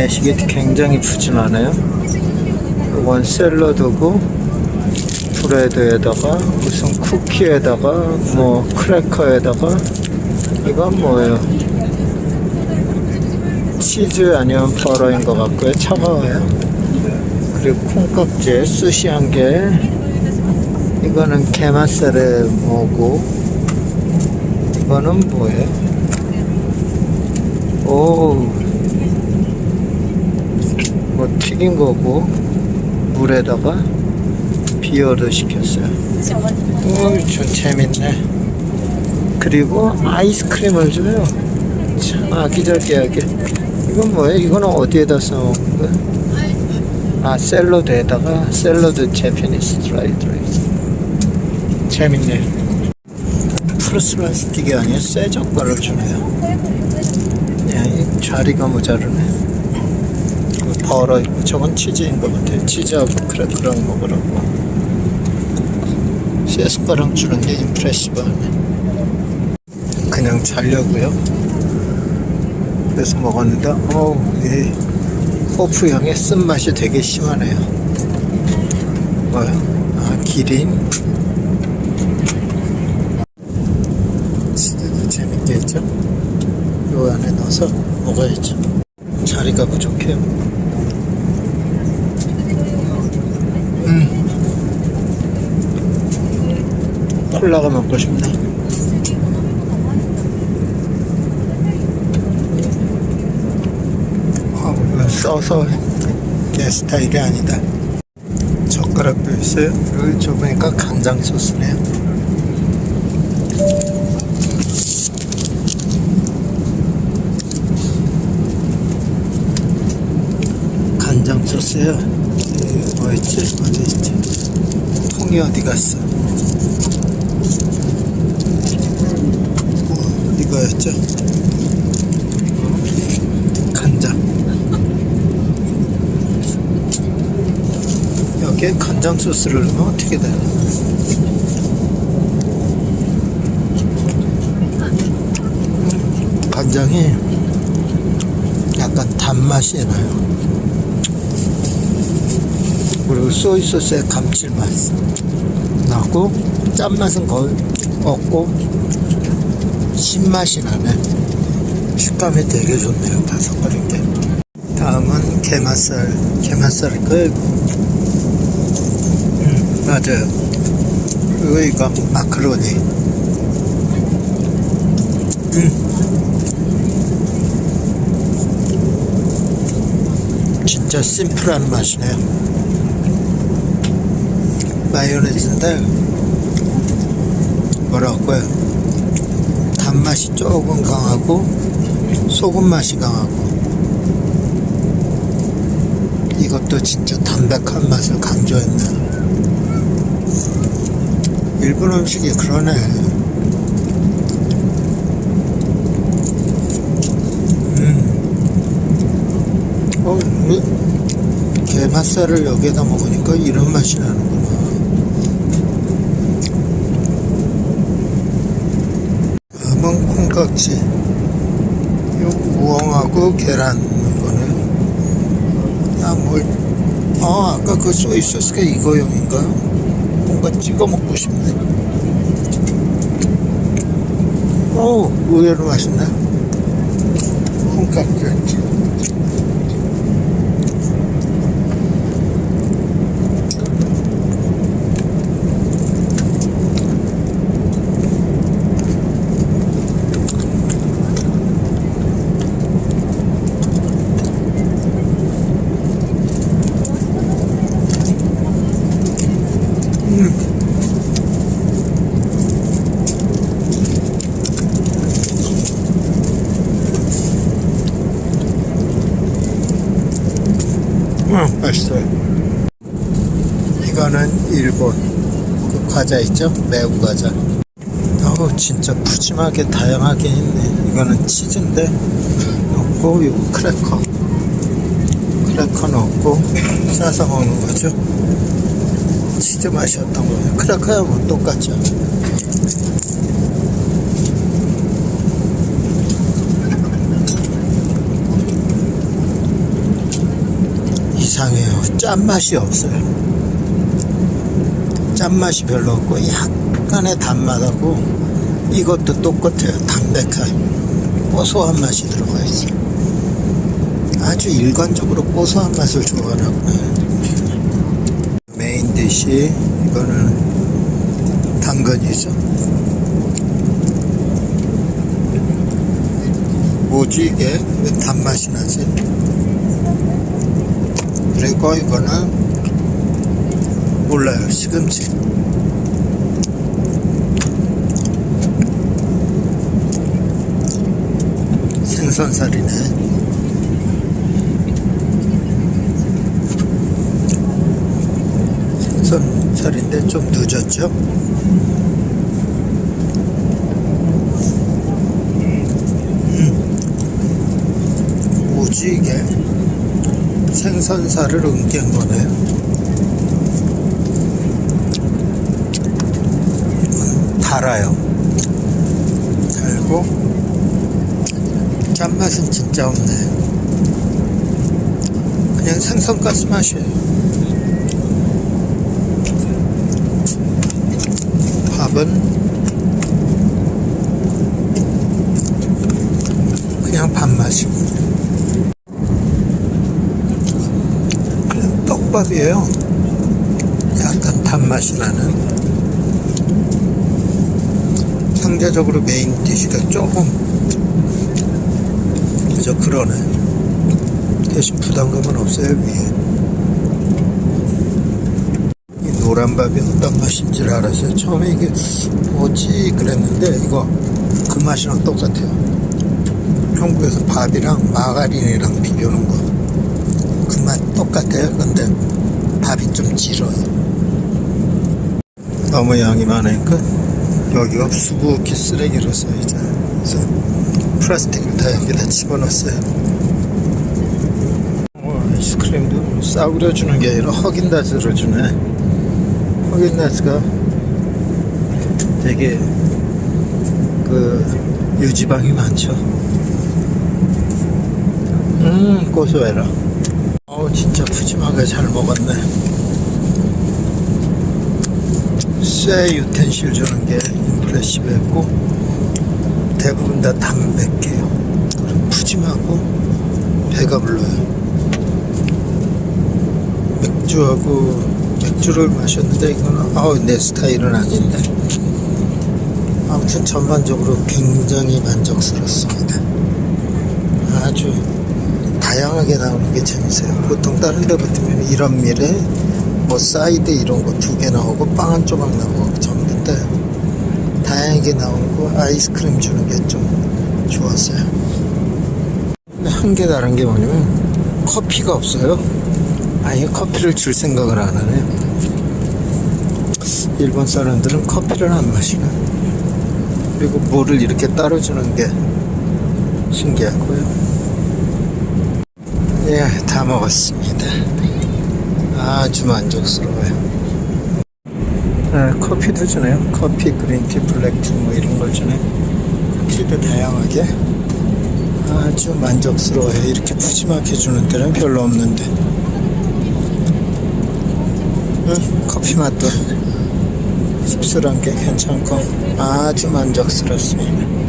내식이 굉장히 푸짐하네요. 이건 샐러드고 브레드에다가 무슨 쿠키에다가 뭐 크래커에다가 이건 뭐예요? 치즈 아니면 버러인 것 같고요. 차가워요. 그리고 콩깍지에 수시 한 개. 이거는 게맛살에 뭐고 이거는 뭐예요? 오, 뭐 튀긴 거고 물에다가 비어를 시켰어요. 오, 좀 재밌네. 그리고 아이스크림을 줘요. 참 아기자기하게. 이건 뭐예요? 이거는 어디에다 써먹는 거야? 아, 샐러드에다가 샐러드 제피니스 드라이드 라이스. 재밌네. 프로스라스틱이 아니라 쇠 젓갈을 주네요. 야, 이 자리가 모자르네. 그 벌어 있고 저건 치즈인 것 같아요. 치즈하고 크래커랑 먹으라고. 쇠 숟가락 주는 게 임프레시브하네. 그냥 자려고요. 그래서 먹었는데, 어우, 이 호프 향의 쓴맛이 되게 심하네요. 뭐야? 아, 기린. 치즈도 재밌게 했죠? 요 안에 넣어서 먹어야죠. 자리가 부족해요. 음. 콜라가 먹고 싶네. 아, 이건 써서 내 스타일이 아니다. 젓가락도 있어요. 여기 좁으니까 간장 소스네요. 이 뭐였지? 어디 있지? 통이 어디 갔어? 어, 이거였죠? 간장. 여기에 간장 소스를 넣으면 어떻게 되나? 음, 간장이 약간 단맛이 나요. 그리고 소이 소스의 감칠맛 나고 짠맛은 거의 없고 신맛이 나네. 식감이 되게 좋네요. 바삭거린 게. 다음은 게맛살. 거예요. 이거. 음, 맞아요. 그리고 이거 마카로니. 음. 진짜 심플한 맛이네요. 마요네즈인데 뭐라고 해요? 단맛이 조금 강하고 소금 맛이 강하고 이것도 진짜 담백한 맛을 강조했네. 일본 음식이 그러네. 음. 어, 왜 게맛살을 여기에다 먹으니까 이런 맛이 나는구나. 콩깍지. 요 우엉하고 계란 넣은 거네. 야, 뭘. 아, 아까 그 소이 소스가 이거용인가요? 뭔가 찍어 먹고 싶네. 오, 의외로 맛있네. 콩깍지. 맛있어요. 이거는 일본 그 과자 있죠? 매운 과자. 어우, 진짜 푸짐하게 다양하게 있네. 이거는 치즈인데 넣고, 이거 크래커. 크래커 넣고 싸서 먹는 거죠. 치즈 맛이 어떤 거예요? 크래커야 뭐 똑같죠. 이상해요. 짠맛이 없어요. 짠맛이 별로 없고 약간의 단맛하고 이것도 똑같아요. 담백한 고소한 맛이 들어가 있어요. 아주 일관적으로 고소한 맛을 좋아하나 보네. 메인 디시 이거는 당근이죠. 뭐지 이게 왜 단맛이 나지? 그리고 이거는 몰라요 시금치. 생선살이네. 생선살인데 좀 늦었죠? 뭐지 이게 생선살을 응기한 거네요. 음, 달아요. 달고 짠맛은 진짜 없네. 그냥 생선가스 맛이에요. 밥은 그냥 밥맛이고 그냥 떡밥이에요. 약간 단맛이 나는. 상대적으로 메인 디시가 조금 그저 그러네. 대신 부담감은 없어요 위에. 이 노란 밥이 어떤 맛인지 를 알았어요. 처음에 이게 뭐지 그랬는데 이거 그 맛이랑 똑같아요. 한국에서 밥이랑 마가린이랑 비벼놓은 거. 그맛 똑같아요. 근데 밥이 좀 질어요. 너무 양이 많으니까 여기가 수북히 쓰레기로 써이자 그래서 플라스틱을 다 여기다 집어넣었어요. 어, 아이스크림도 싸구려 주는 게 아니라 허긴다즈로 주네. 허긴다즈가 되게 그 유지방이 많죠. 음 고소해라. 어우 진짜 푸짐하게 잘 먹었네. 쇠 유텐실 주는 게 임프레시브했고 대부분 다 담백해요. 푸짐하고 배가 불러요. 맥주하고 맥주를 마셨는데 이거는 아우 내 스타일은 아닌데 아무튼 전반적으로 굉장히 만족스럽습니다. 아주 다양하게 나오는 게 재밌어요. 보통 다른 데 붙으면 이런 밀에 뭐 사이드 이런 거 두 개 나오고 빵 한 조각 나오고 전부인데 다양하게 나오는 거 아이스크림 주는 게 좀 좋았어요. 근데 한 개 다른 게 뭐냐면 커피가 없어요. 아예 커피를 줄 생각을 안 하네요. 일본 사람들은 커피를 안 마시나. 그리고 물을 이렇게 따로 주는 게 신기하고요. 예, 다 먹었습니다. 아주 만족스러워요. 아, 커피도 주네요. 커피, 그린티, 블랙티 뭐 이런 걸 주네. 커피도 다양하게 아주 만족스러워요. 이렇게 푸짐하게 주는 데는 별로 없는데. 응, 커피 맛도 씁쓸한 게 괜찮고 아주 만족스럽습니다.